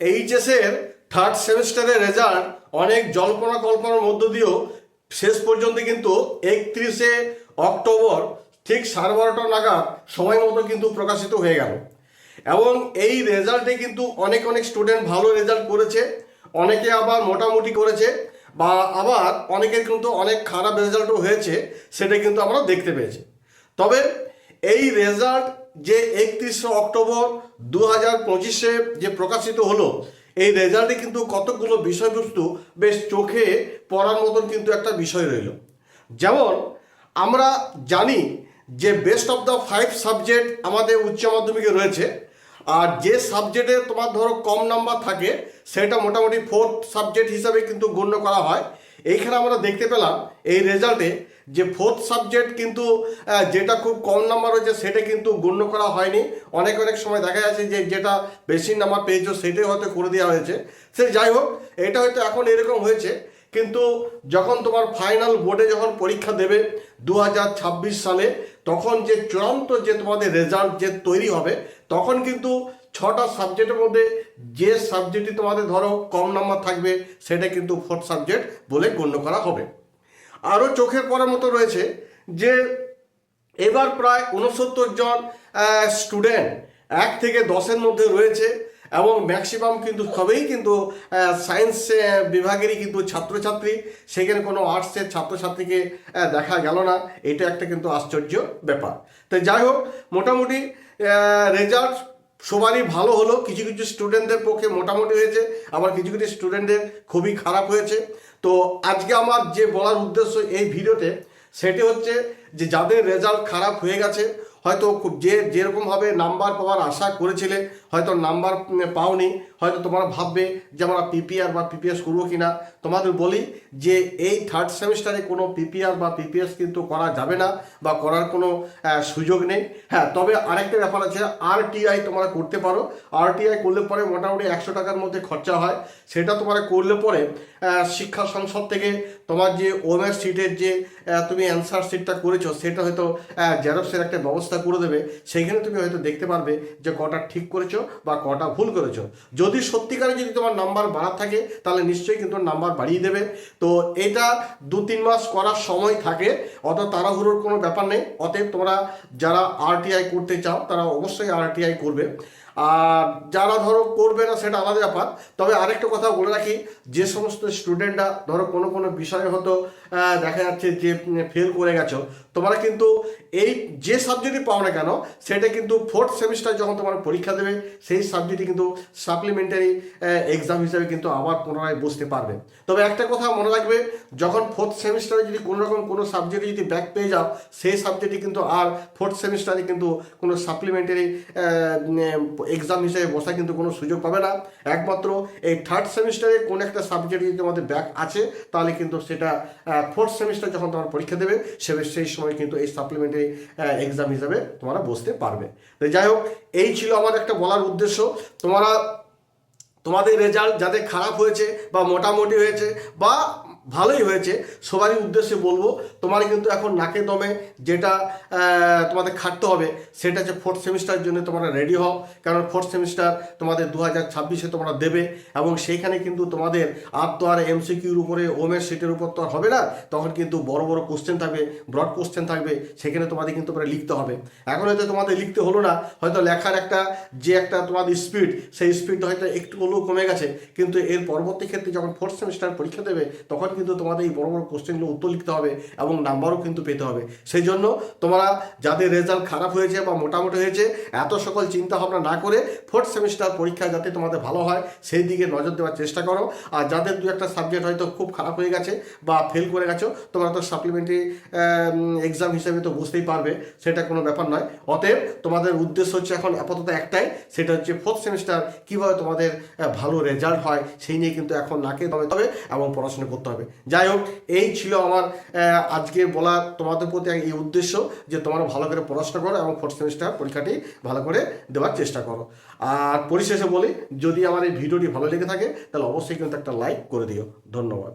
এইচএসের third সেমিস্টারের result অনেক জল্পনা কল্পনার মধ্য দিয়েও শেষ পর্যন্ত কিন্তু একত্রিশে অক্টোবর ঠিক সাড়ে বারোটা নাগাদ সময় মতো কিন্তু প্রকাশিত হয়ে গেল। এবং এই রেজাল্টে কিন্তু অনেক অনেক স্টুডেন্ট ভালো রেজাল্ট করেছে, অনেকে আবার মোটামুটি করেছে বা আবার অনেকের কিন্তু অনেক খারাপ রেজাল্টও হয়েছে, সেটা কিন্তু আমরা দেখতে পেয়েছি। তবে এই রেজাল্ট যে একত্রিশে অক্টোবর দু হাজার পঁচিশে যে প্রকাশিত হলো, এই রেজাল্টে কিন্তু কতগুলো বিষয়বস্তু বেশ চোখে পড়ার মতন কিন্তু একটা বিষয় রইল। যেমন, আমরা জানি যে best of the five subject আমাদের উচ্চ মাধ্যমিকে রয়েছে, আর যে সাবজেক্টে তোমার ধরো কম নাম্বার থাকে, সেটা মোটামুটি ফোর্থ সাবজেক্ট হিসাবে কিন্তু গণ্য করা হয়। এইখানে আমরা দেখতে পেলাম এই রেজাল্টে যে ফোর্থ সাবজেক্ট কিন্তু যেটা খুব কম নাম্বার হয়েছে, সেটা কিন্তু গণ্য করা হয়নি। অনেক অনেক সময় দেখা যাচ্ছে যে যেটা বেশি নাম্বার পেয়েছ, সেটাই হয়তো করে দেওয়া হয়েছে। সে যাই হোক, এটা হয়তো এখন এরকম হয়েছে, কিন্তু যখন তোমার ফাইনাল বোর্ডে যখন পরীক্ষা দেবে দু হাজার ছাব্বিশ সালে, তখন যে চূড়ান্ত যে তোমাদের রেজাল্ট যে তৈরি হবে তখন কিন্তু ছটা সাবজেক্টের মধ্যে যে সাবজেক্টটি তোমাদের ধরো কম নাম্বার থাকবে, সেটা কিন্তু ফোর্থ সাবজেক্ট বলে গণ্য করা হবে। আরও চোখের পড়ার মতো রয়েছে যে এবার প্রায় উনসত্তর জন স্টুডেন্ট এক থেকে দশের মধ্যে রয়েছে। এবং ম্যাক্সিমাম কিন্তু সবেই কিন্তু সায়েন্স বিভাগেরই কিন্তু ছাত্রছাত্রী, সেখানে কোনো আর্টসের ছাত্রছাত্রীকে দেখা গেল না। এটা একটা কিন্তু আশ্চর্য ব্যাপার। তো যাই হোক, মোটামুটি রেজাল্ট সবারই ভালো হলো। কিছু কিছু স্টুডেন্টদের পক্ষে মোটামুটি হয়েছে, আবার কিছু কিছু স্টুডেন্টদের খুবই খারাপ হয়েছে। তো আজকে আমার যে বলার উদ্দেশ্য এই ভিডিওতে, সেটি হচ্ছে যে যাদের রেজাল্ট খারাপ হয়ে গেছে হয়তো খুব যে যেরকমভাবে নাম্বার পাওয়ার আশা করেছিলে, হয়তো নাম্বার পাওনি, হয়তো তোমরা ভাববে যে আমরা পিপিআর বা পিপিএস করব কি না তোমাদের বলি যে এই থার্ড সেমিস্টারে কোনো পিপিআর বা পিপিএস কিন্তু করা যাবে না বা করার কোনো সুযোগ নেই। হ্যাঁ তবে আরেকটা ব্যাপার আছে আরটিআই তোমরা করতে পারো। আরটিআই করলে পরে মোটামুটি একশো টাকার মধ্যে খরচা হয়। সেটা তোমরা করলে পরে শিক্ষা সংসদ থেকে তোমার যে ওমের সিটের যে তুমি অ্যান্সার সিটটা করেছ, সেটা হয়তো জেরক্সের একটা ব্যবস্থা করে দেবে, সেইখানে তুমি হয়তো দেখতে পারবে যে কটা ঠিক করেছ বা কটা ভুল করেছ। যদি সত্যিকারে যদি তোমার নাম্বার বাড়া থাকে, তাহলে নিশ্চয়ই কিন্তু নাম্বার বাড়িয়ে দেবে। তো এটা দু তিন মাস করার সময় থাকে অত তাড়াহুড়োর কোনো ব্যাপার নেই। অতএব তোমরা যারা আরটিআই করতে চাও, তারা অবশ্যই আরটিআই করবে। আর যারা ধরো করবে না সেটা আলাদা ব্যাপার। তবে আরেকটা কথা বলে রাখি, যে সমস্ত স্টুডেন্টরা ধরো কোনো কোনো বিষয়ে হয়তো দেখা যাচ্ছে যে ফেল করে গেছো, তোমরা কিন্তু এই যে সাবজেক্টই পাও না কেন, সেটা কিন্তু ফোর্থ সেমিস্টার যখন তোমরা পরীক্ষা দেবে, সেই সাবজেক্টে কিন্তু সাপ্লিমেন্টারি এক্সাম হিসাবে কিন্তু আবার পুনরায় বুঝতে পারবে। তবে একটা কথা মনে রাখবে, যখন ফোর্থ সেমিস্টারে যদি কোনো রকম কোনো সাবজেক্টে যদি ব্যাক পেয়ে যাও, সেই সাবজেক্টে কিন্তু আর ফোর্থ সেমিস্টারে কিন্তু কোনো সাপ্লিমেন্টারি এক্সাম হিসেবে বসা কিন্তু কোনো সুযোগ পাবে না। একমাত্র এই থার্ড সেমিস্টারে কোন একটা সাবজেক্ট যদি তোমাদের ব্যাক আছে, তাহলে কিন্তু সেটা ফোর্থ সেমিস্টার যখন তোমার পরীক্ষা দেবে, সে সেই সময় কিন্তু এই সাপ্লিমেন্টারি এক্সাম হিসাবে তোমরা বসতে পারবে। তো যাই হোক, এই ছিল আমার একটা বলার উদ্দেশ্য। তোমরা, তোমাদের রেজাল্ট যাদের খারাপ হয়েছে বা মোটামুটি হয়েছে বা ভালোই হয়েছে। সবারই উদ্দেশ্যে বলব তোমার কিন্তু এখন নাকে দমে যেটা তোমাদের খাটতে হবে, সেটা হচ্ছে ফোর্থ সেমিস্টারের জন্য তোমরা রেডি হও। কারণ ফোর্থ সেমিস্টার তোমাদের দু হাজার ছাব্বিশে তোমরা দেবে, এবং সেইখানে কিন্তু তোমাদের আর তো আর এমসিকিউর উপরে ওমের সিটের উপর তো আর হবে না, তখন কিন্তু বড় বড় কোশ্চেন থাকবে ব্রড কোশ্চেন থাকবে, সেখানে তোমাদের কিন্তু তোমরা লিখতে হবে। এখন হয়তো তোমাদের লিখতে হলো না, হয়তো লেখার একটা, যে একটা তোমাদের স্পিড সেই স্পিডটা হয়তো একটু হলেও কমে গেছে, কিন্তু এর পরবর্তী ক্ষেত্রে যখন ফোর্থ সেমিস্টার পরীক্ষা দেবে, তখন কিন্তু তোমাদের এই বড় বড় কোশ্চেনগুলো উত্তর লিখতে হবে এবং নাম্বারও কিন্তু পেতে হবে। সেই জন্য তোমরা যাদের রেজাল্ট খারাপ হয়েছে বা মোটামুটি হয়েছে, এত সকল চিন্তা ভাবনা না করে ফোর্থ সেমিস্টার পরীক্ষা যাতে তোমাদের ভালো হয়, সেই দিকে নজর দেওয়ার চেষ্টা করো। আর যাদের দু একটা সাবজেক্ট হয়তো খুব খারাপ হয়ে গেছে বা ফেল করে গেছো, তোমরা তো সাপ্লিমেন্টারি এক্সাম হিসেবে তো বুঝতেই পারবে, সেটা কোনো ব্যাপার নয়। অতএব তোমাদের উদ্দেশ্য হচ্ছে এখন আপাতত একটাই, সেটা হচ্ছে ফোর্থ সেমিস্টার কীভাবে তোমাদের ভালো রেজাল্ট হয়, সেই নিয়ে কিন্তু এখন নাকে দমে তবে এবং পড়াশোনা করতে হবে। যাই হোক, এই ছিল আমার আজকে বলা তোমাদের প্রতি এই উদ্দেশ্য যে তোমার ভালো করে পড়াশোনা করো এবং ফোর্থ সেমিস্টার পরীক্ষাটি ভালো করে দেওয়ার চেষ্টা করো। আর পরিশেষে বলি, যদি আমার এই ভিডিওটি ভালো লেগে থাকে, তাহলে অবশ্যই কিন্তু একটা লাইক করে দিও। ধন্যবাদ।